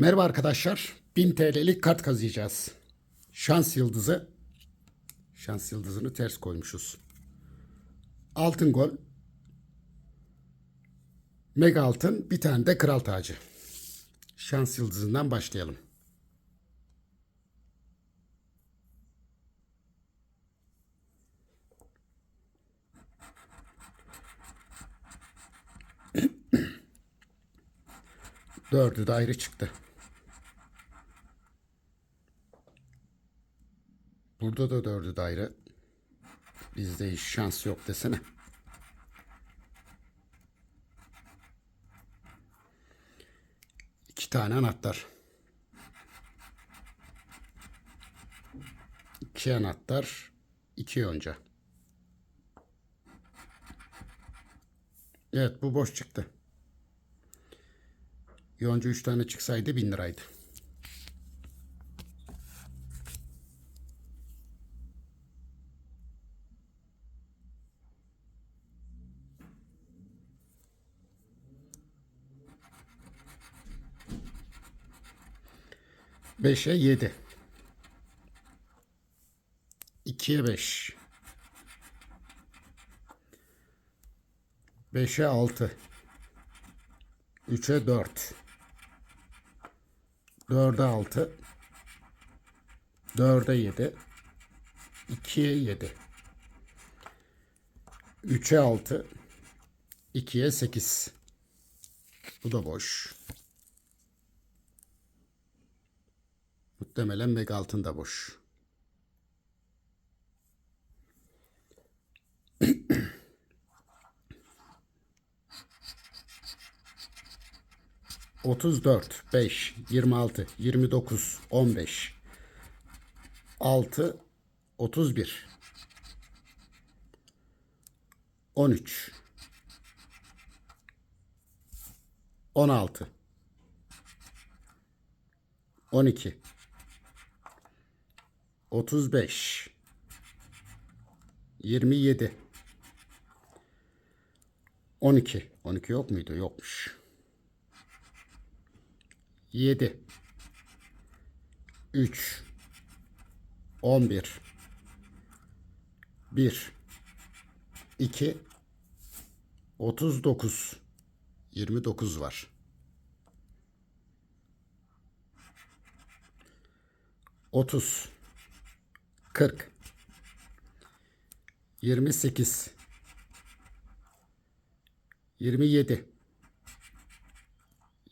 Merhaba arkadaşlar. 1000 TL'lik kart kazıyacağız. Şans yıldızı. Şans yıldızını ters koymuşuz. Altın gol. Mega altın. Bir tane de kral tacı. Şans yıldızından başlayalım. Dördü de ayrı çıktı. Burada da dördü de ayrı. Bizde hiç şans yok desene. İki tane anahtar. İki anahtar. iki yonca. Evet bu boş çıktı. Yonca 3 tane çıksaydı 1000 liraydı. Beşe yedi. İkiye beş. Beşe altı. Üçe dört. Dörde altı. Dörde yedi. İkiye yedi. Üçe altı. İkiye sekiz. Bu da boş. Muhtemelen meg altın da boş. Otuz dört, beş, yirmi altı, yirmi dokuz, on beş, altı, otuz bir, on üç, on altı, on iki, 35 27 12 12 yok muydu? Yokmuş. 7 3 11 1 2 39 29 var. 30 40 28 27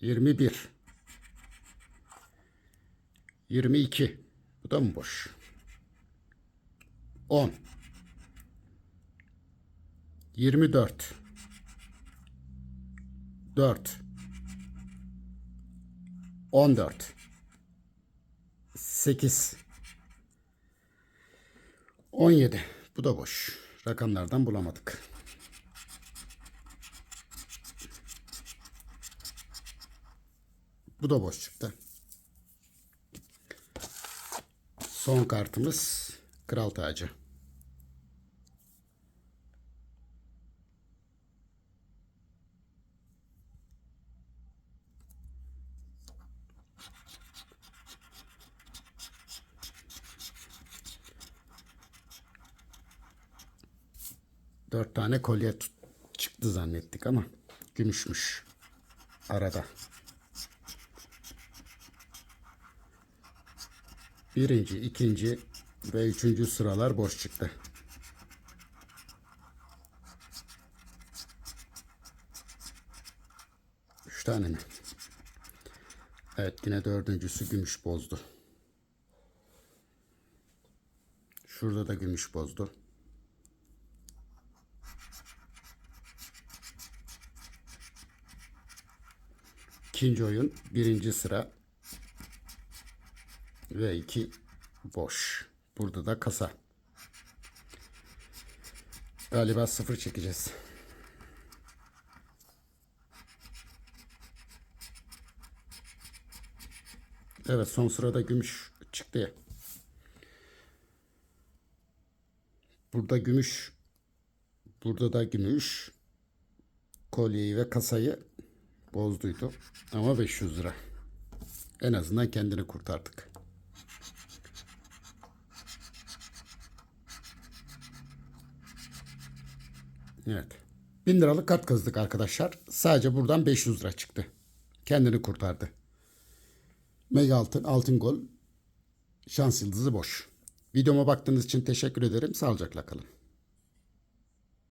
21 22 Bu da mı boş? 10 24 4 14 8 17. Bu da boş. Rakamlardan bulamadık. Bu da boş çıktı. Son kartımız Kral Tacı. Dört tane kolye tut- çıktı zannettik ama gümüşmüş arada. Birinci, ikinci ve üçüncü sıralar boş çıktı. Üç tane mi? Evet yine dördüncüsü gümüş bozdu. Şurada da gümüş bozdu. İkinci oyun birinci sıra ve iki boş. Burada da kasa. Galiba sıfır çekeceğiz. Evet son sırada gümüş çıktı. Burada gümüş. Burada da gümüş. Kolyeyi ve kasayı bozduydu. Ama 500 lira. En azından kendini kurtardık. Evet. 1000 liralık kart kazdık arkadaşlar. Sadece buradan 500 lira çıktı. Kendini kurtardı. Mega altın, altın gol, şans yıldızı boş. Videoma baktığınız için teşekkür ederim. Sağlıcakla kalın.